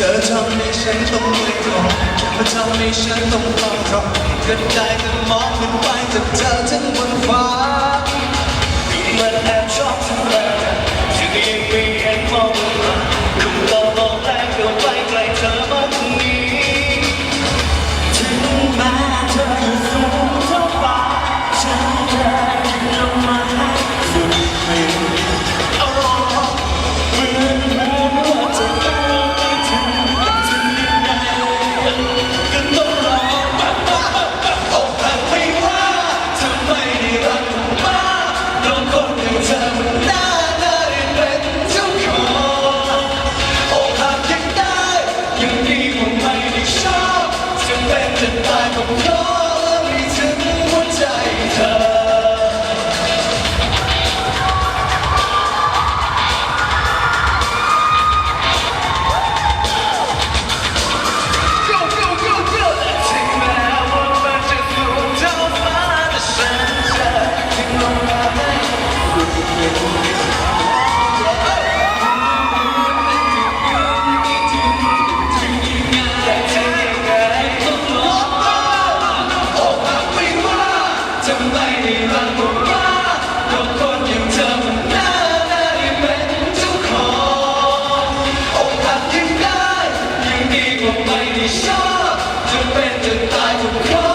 เธอทำให้ฉันต้องไม่ตรงมาทำให้ฉันต้องต้องรองก็ได้แต่มองขึ้นไปแต่เธอทั้งบน ผมไม่ได้ชอบจะเป็นจะตายก็เพร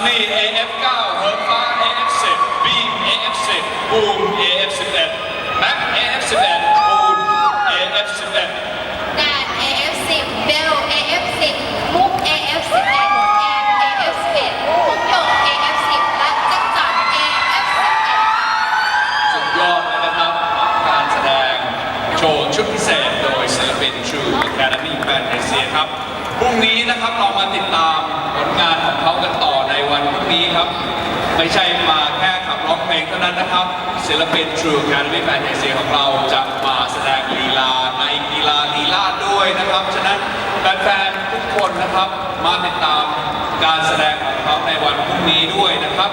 Sunny AF9 เฮิร์ฟ้า AF10 Beam AF10 Boom AF11 Mac AF11 Boom AF11 ดาน AF10 เบล AF10 มุก AF11 แอม AF11 มุกโยก AF10 และจักรจัน AF11 สุดยอดเลยนะครับ การแสดงโชว์ชุดพิเศษโดยศิลปิน True Academy Fantasia ครับ พรุ่งนี้นะครับเรามาติดตามผลงานของเขากันต่อใวันนี้ครับ ไม่ใช่มาแค่ขับร้องเพลงเท่านั้นนะครับ ศิลปิน True Academy Fantasia ของเราจะมาแสดงลีลาในกีฬาลีลาดด้วยนะครับ ฉะนั้นแฟนๆทุกคนนะครับ มาติดตามการแสดงของเขาในวันพรุ่งนี้ด้วยนะครับ